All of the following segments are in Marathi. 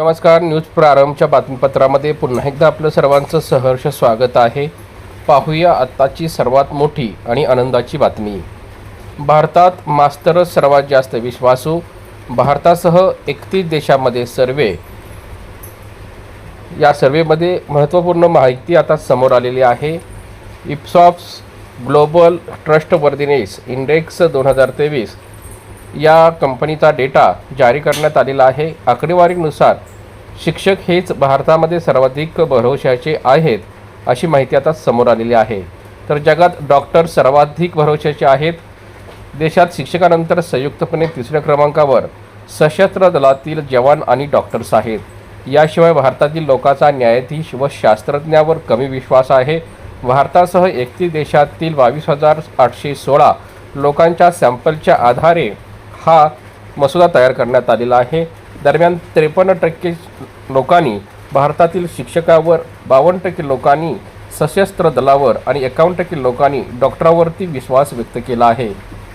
नमस्कार न्यूज प्रारंभच्या बातमीपत्रामध्ये पुन्हा एकदा आपलं सर्वांचं सहर्ष स्वागत आहे. पाहूया आत्ताची सर्वात मोठी आणि आनंदाची बातमी. भारतात मास्तरच सर्वात जास्त विश्वासू भारतासह एकतीस देशामध्ये सर्वे. या सर्वेमध्ये महत्त्वपूर्ण माहिती आता समोर आलेली आहे. इप्सॉप्स ग्लोबल ट्रस्टवर्दीनेस इंडेक्स दोन हजार तेवीस या कंपनीचा डेटा जारी करण्यात आलेला आहे. आकडेवारीनुसार शिक्षक हेच भारतामध्ये सर्वाधिक भरोशाचे आहेत अशी माहिती आता समोर आलेली आहे. तर जगात डॉक्टर सर्वाधिक भरोशाचे आहेत. देशात शिक्षकानंतर संयुक्तपणे तिसऱ्या क्रमांकावर सशस्त्र दलातील जवान आणि डॉक्टर्स आहेत. याशिवाय भारतातील लोकांचा न्यायाधीश व शास्त्रज्ञावर कमी विश्वास आहे. भारतासह एकतीस देशातील बावीस हजार आठशे सोळा लोकांच्या सॅम्पलच्या आधारे हा मसुदा तयार करण्यात आलेला आहे. दरम्यान त्रेपन्न टक्के लोकांनी भारतातील शिक्षकावर बावन्न टक्के लोकांनी सशस्त्र दलावर आणि एकावन्न टक्के लोकांनी डॉक्टरावरती विश्वास व्यक्त केला आहे.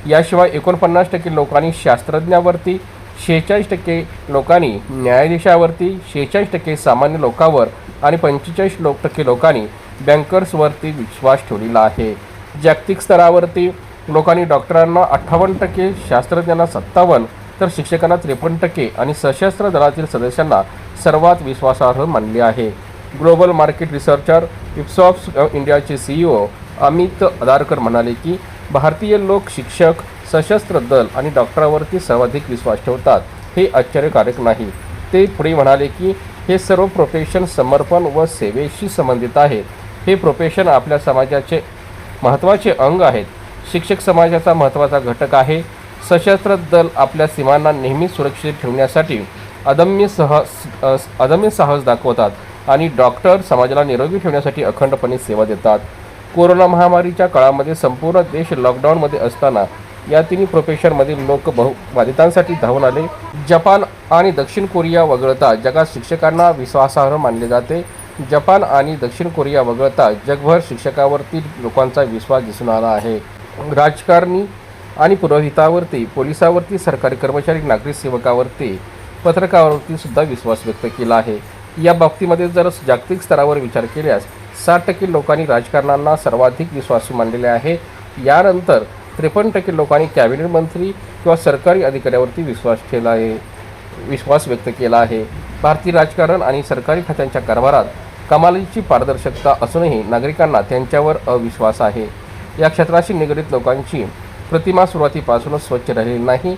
याशिवाय एकोणपन्नास टक्के लोकांनी शास्त्रज्ञावरती शेहेचाळीस टक्के लोकांनी न्यायाधीशावरती शेहेचाळीस टक्के सामान्य लोकांवर आणि पंचेचाळीस लोक टक्के लोकांनी बँकर्सवरती विश्वास ठेवलेला आहे. जागतिक स्तरावरती लोकांनी डॉक्टरांना अठ्ठावन्न टक्के शास्त्रज्ञांना सत्तावन्न तर शिक्षकांना त्रेपन्न टक्के आणि सशस्त्र दलातील सदस्यांना सर्वात विश्वासार्ह मानले आहे. ग्लोबल मार्केट रिसर्चर इप्सॉप्स इंडियाचे सीईओ अमित अदारकर म्हणाले की भारतीय लोक शिक्षक सशस्त्र दल आणि डॉक्टरांवरती सर्वाधिक विश्वास ठेवतात. हे आश्चर्यकारक नाही. ते पुढे म्हणाले की हे सर्व प्रोफेशन समर्पण व सेवेशी संबंधित आहेत. हे प्रोफेशन आपल्या समाजाचे महत्त्वाचे अंग आहेत. शिक्षक समाजाचा महत्त्वाचा घटक आहे. सशस्त्र दल आपल्या सीमांना नेहमी सुरक्षित ठेवण्यासाठी अदम्य सहस अदम्य साहस दाखवतात आणि डॉक्टर समाजाला निरोगी ठेवण्यासाठी अखंडपणे सेवा देतात. कोरोना महामारीच्या काळामध्ये संपूर्ण देश लॉकडाऊनमध्ये असताना या तिन्ही प्रोफेशनमधील लोक बहु बाधितांसाठी धावून आले. जपान आणि दक्षिण कोरिया वगळता जगात शिक्षकांना विश्वासार्ह मानले जाते. जपान आणि दक्षिण कोरिया वगळता जगभर शिक्षकावरती लोकांचा विश्वास दिसून आला आहे. राजकारणी आणि पुरोहितावरती पोलिसावरती सरकारी कर्मचारी नागरी सेवकावरती पत्रकावरती सुद्धा विश्वास व्यक्त केला आहे. या बाबतीमध्ये जर जागतिक स्तरावर विचार केल्यास साठ टक्के लोकांनी राजकारणांना सर्वाधिक विश्वासू मानलेले आहे. यानंतर त्रेपन्न टक्के लोकांनी कॅबिनेट मंत्री किंवा सरकारी अधिकाऱ्यावरती विश्वास ठेवला आहे विश्वास व्यक्त केला आहे. भारतीय राजकारण आणि सरकारी खात्यांच्या कारभारात कमालीची पारदर्शकता असूनही नागरिकांना त्यांच्यावर अविश्वास आहे. या क्षेत्राशी निगडीत लोकांची प्रतिमा सुरुवातीपासूनच स्वच्छ राहिलेली नाही.